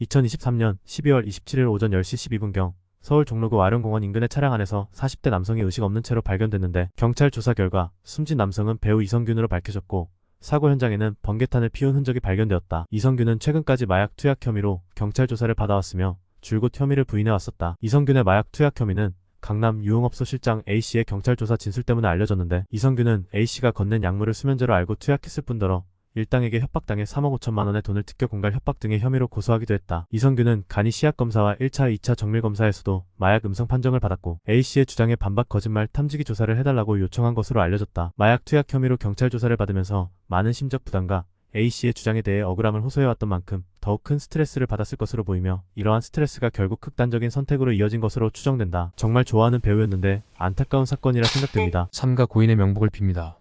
2023년 12월 27일 오전 10시 12분경 서울 종로구 아령공원 인근의 차량 안에서 40대 남성이 의식 없는 채로 발견됐는데 경찰 조사 결과 숨진 남성은 배우 이성균으로 밝혀졌고 사고 현장에는 번개탄을 피운 흔적이 발견되었다. 이성균은 최근까지 마약 투약 혐의로 경찰 조사를 받아왔으며 줄곧 혐의를 부인해왔었다. 이성균의 마약 투약 혐의는 강남 유흥업소 실장 A씨의 경찰 조사 진술 때문에 알려졌는데 이성균은 A씨가 건넨 약물을 수면제로 알고 투약했을 뿐더러 일당에게 협박당해 3억 5천만 원의 돈을 특교 공갈 협박 등의 혐의로 고소하기도 했다. 이성균은 간이 시약 검사와 1차, 2차 정밀 검사에서도 마약 음성 판정을 받았고 A씨의 주장에 반박 거짓말 탐지기 조사를 해달라고 요청한 것으로 알려졌다. 마약 투약 혐의로 경찰 조사를 받으면서 많은 심적 부담과 A씨의 주장에 대해 억울함을 호소해왔던 만큼 더욱 큰 스트레스를 받았을 것으로 보이며 이러한 스트레스가 결국 극단적인 선택으로 이어진 것으로 추정된다. 정말 좋아하는 배우였는데 안타까운 사건이라 생각됩니다. 삼가 고인의 명복을 빕니다.